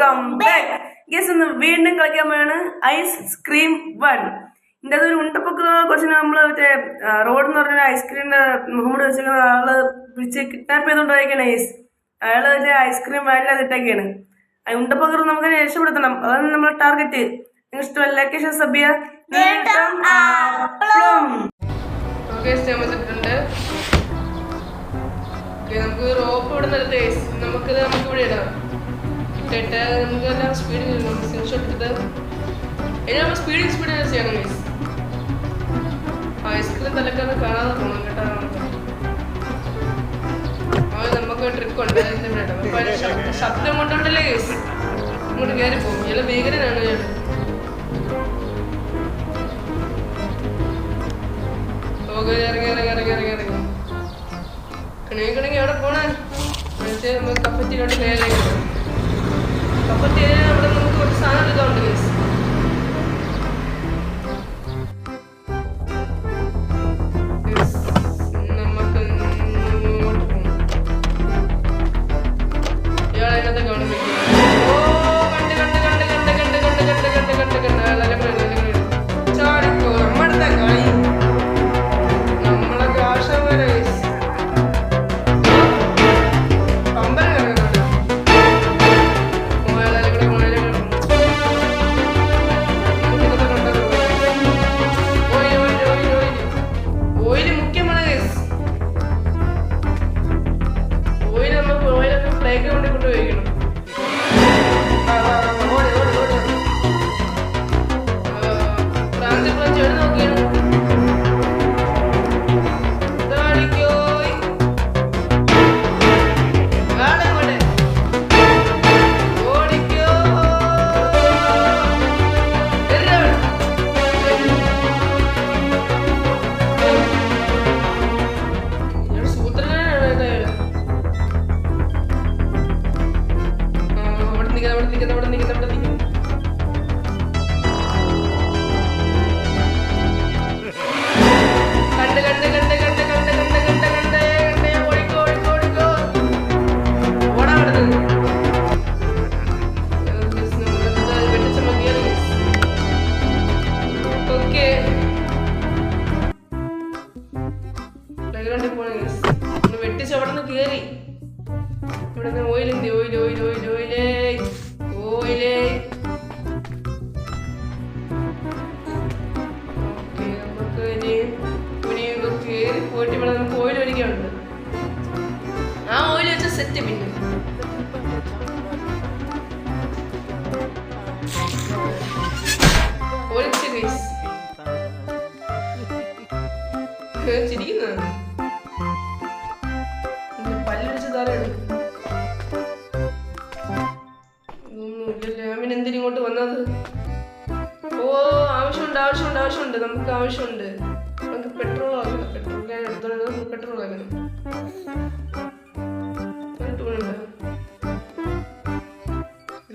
Welcome back guess ഇന്ന് വീണ്ടും കളിക്കാൻ പോയാണ് ഐസ്ക്രീം വൺ ഇതിന്റെ അതൊരു ഉണ്ടപ്പൊക്കെ കുറച്ച് നമ്മൾ മറ്റേ റോഡ് എന്ന് പറഞ്ഞ ഐസ്ക്രീമിന്റെ മുഹമ്മദ് വെച്ചിരിക്കുന്ന ആൾ പിടിച്ച് കിഡ്നാപ്പ് ചെയ്തോണ്ടായിരിക്കണം ഐസ് അയാൾ മറ്റേ ഐസ്ക്രീം വാനിൽ അതിട്ടൊക്കെയാണ് ഉണ്ടപ്പൊക്കെ നമുക്ക് രക്ഷപ്പെടുത്തണം. അതാണ് നമ്മുടെ ടാർഗറ്റ് നിങ്ങൾ ഇഷ്ടമല്ല ലൊക്കേഷൻ സബിയ നമുക്ക് റോപ്പ് ഇവിടെ നിർത്തി നമുക്കിത് നമുക്ക് ഇവിടെ ഇടാം. ഇട്ടിട്ട് നമുക്ക് എല്ലാം സ്പീഡിൽ സ്ക്രീൻഷോട്ട് എടുത്തിട്ട് നമ്മൾ സ്പീഡിൽ സ്പീഡിൽ ചെയ്യണം മീസ് ഐസ്ക്രീം തലക്കാതെ കാണാതെ പോകണം കേട്ടോ. നമുക്ക് ട്രിക്ക് ഉണ്ട്. ശബ്ദ- കൊണ്ടുണ്ടല്ലേ ഇങ്ങോട്ട് കയറി പോകും ഇയാൾ ഭീകരനാണ് ഇറങ്ങി ഇറങ്ങി ഇറങ്ങി ഇറങ്ങി ഇറങ്ങി കിണങ്ങി കിണങ്ങി എവിടെ പോണേ. മറ്റേ നമുക്ക് കുട്ടിയെ നമ്മൾ നമുക്ക് കുറച്ച് സാധനം ഇതുണ്ട് ಅವನು ಕೇರಿ ഇവിടെ നിന്ന് ഓയിലിൻ്റെ ആവശ്യമുണ്ട് നമുക്ക് പെട്രോൾ വാങ്ങണം പെട്രോൾ ഞാൻ നമുക്ക് പെട്രോൾ വാങ്ങണം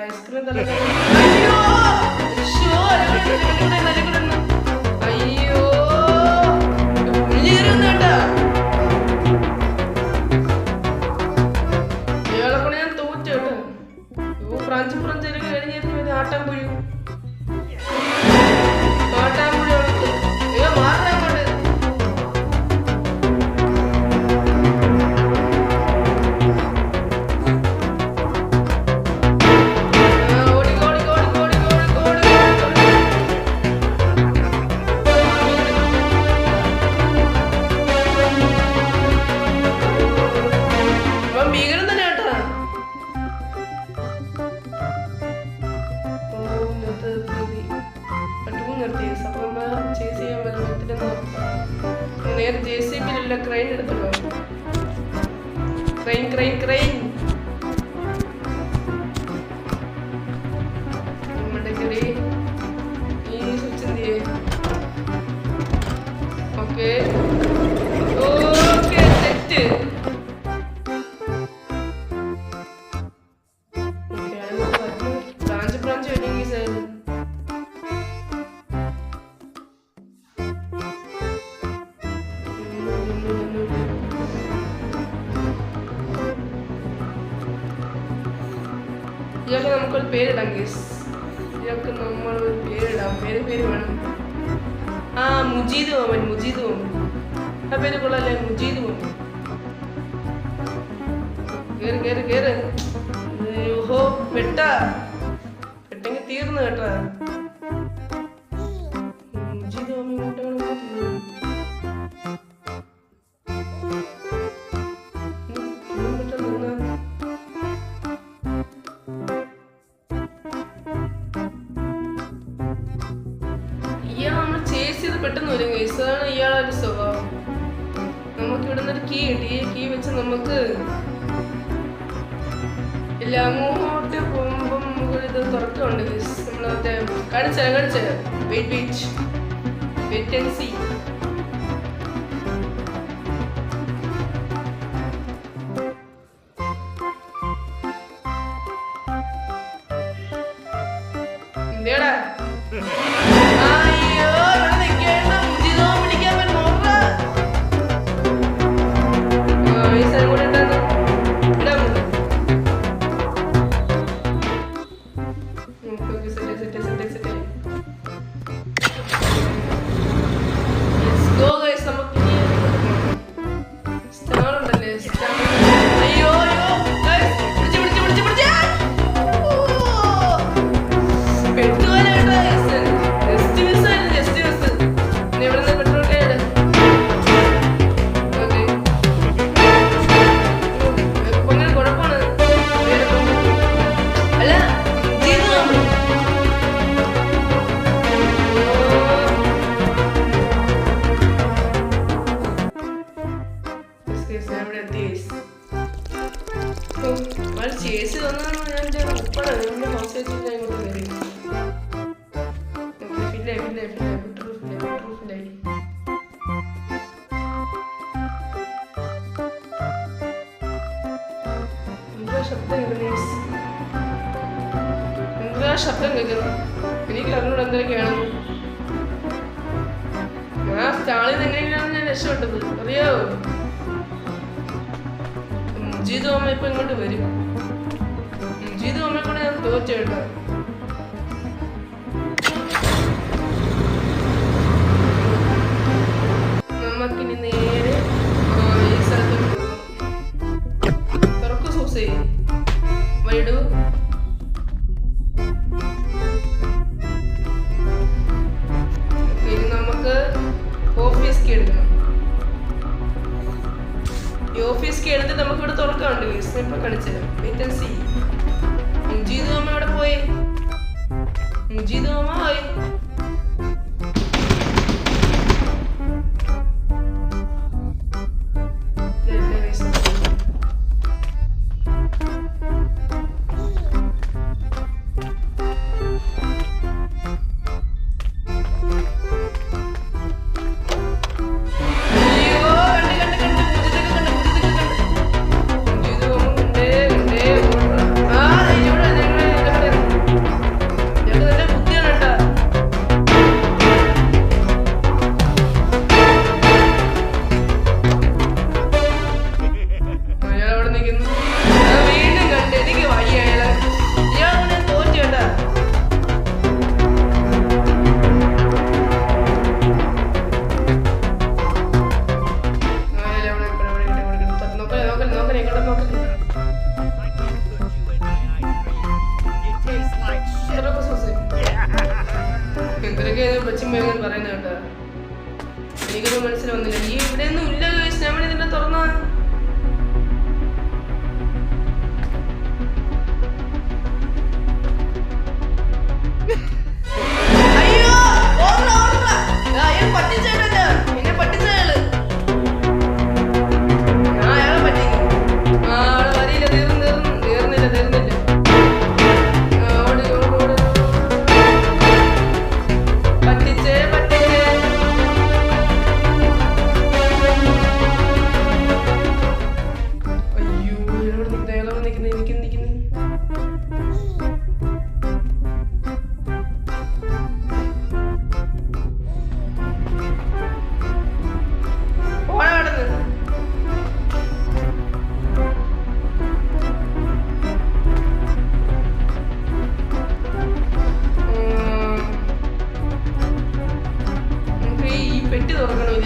ഐസ്ക്രീം തന്നെ ഗസ് ഇതൊക്കെ നമ്മൾ പേരിടാം. പേര് പേര് വേണം. ആ മുജീദ് ഓമൻ മുജീദ് ഓമൻ ആ പേര് കൊള്ളാല്ലേ? മുജീദ് ഓമൻ കേറ് കേറ് കേറ്. ഓഹോ പെട്ട. പെട്ടെങ്കിൽ തീർന്നു കേട്ടോ. സ്ഥലം കാണിച്ചു wait wait wait and see ഇന്ത്യയുടെ രക്ഷപ്പെട്ടത് അറിയാവോ ജീതു അമ്മ ഇപ്പൊ ഇങ്ങോട്ട് വരും. ജീതു അമ്മയെ കൂടെ ഞാൻ തോറ്റ കേട്ടോ. നമുക്കിനി നേരെ ഈ സ്ഥലത്ത് തുറക്കു സൂസ്. ചെയ്യും വൈഡു Come hoy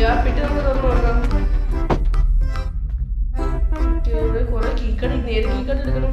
ഗ്യാപ്പിട്ട് നമ്മൾ നേരെ കീക്കട് എടുക്കണം?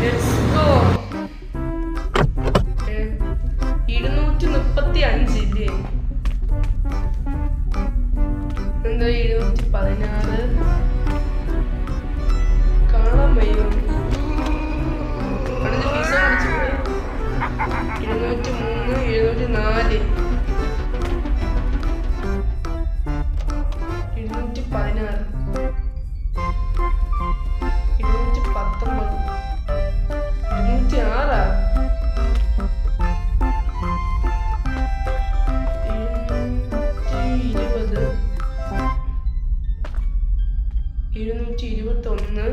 it's ഇരുപത്തൊന്ന്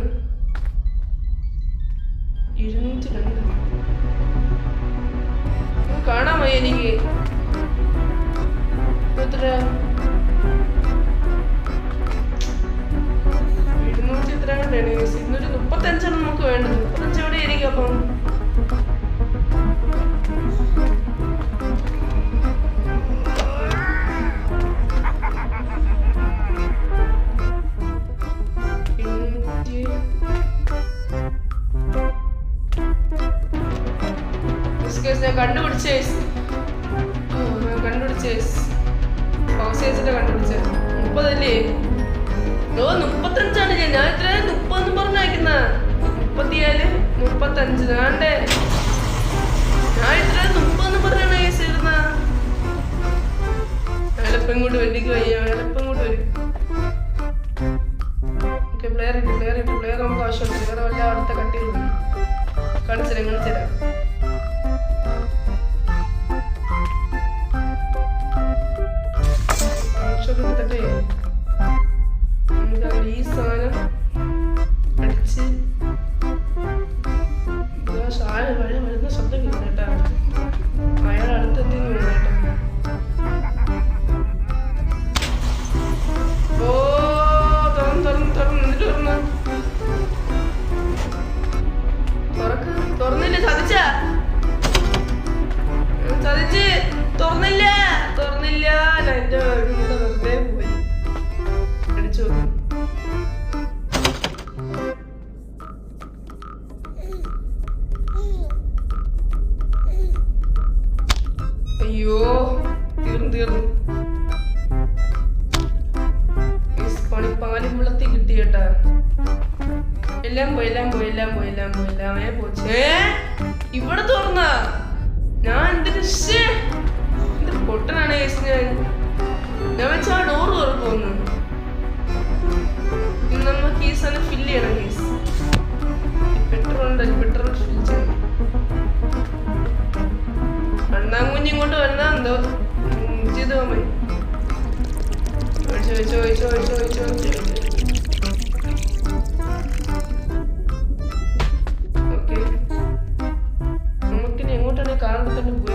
ഞാൻ കണ്ടുപിടിച്ച കണ്ടുപിടിച്ച ഹൗസേജിന്റെ കണ്ടുപിടിച്ചത് മുപ്പതല്ലേ ഓ മുപ്പത്തഞ്ചാണ് ഞാൻ. ഞാൻ ഇത്ര മുപ്പതെന്ന് പറഞ്ഞയക്കുന്ന. മുപ്പത്തിയാൽ മുപ്പത്തഞ്ച്. ഞാണ്ടേ ഞാൻ ഇത്ര മുപ്പതെന്ന് പറഞ്ഞാണ് കേസ് ഇരുന്ന അയാളിപ്പം ഇങ്ങോട്ട് വരിക വയ്യ. അയാളിപ്പം ഇങ്ങോട്ട് വരും ഓക്കെ പ്ലെയർ ഇട്ട് പ്ലെയർ ഇട്ട് പ്ലെയർ നമുക്ക് ആവശ്യമുണ്ട്. പ്ലെയർ വല്ല അടുത്ത കട്ടി കാണിച്ചുതരാം കാണിച്ചുതരാം ഫംഗ്ഷൻ എല്ലാം പോയെല്ലാം പോയെല്ലാം പോയെല്ലാം പോയെല്ലാമേ പോയി പോയി പോച്ചേ ഇവിടെ തുറന്ന? ഞാൻ എന്തിനു എന്ത് പൊട്ടനാണ് ഞാൻ? ഞാൻ ആ ഡോറ് തുറക്കുന്നു ഇനി കേസ് സാധനം ഫില്ല് ചെയ്യണം കേസ് പെട്രോൾ ഉണ്ടല്ലോ ഫിൽ ചെയ്യണം. അണ്ണാങ്കുഞ്ഞി ഇങ്ങോട്ട് വന്നാ എന്തോ? ചെയ്തോ മതി ചോദിച്ചോ ചോദിച്ചോ ചോദിച്ചോ ഒഴിച്ചോ to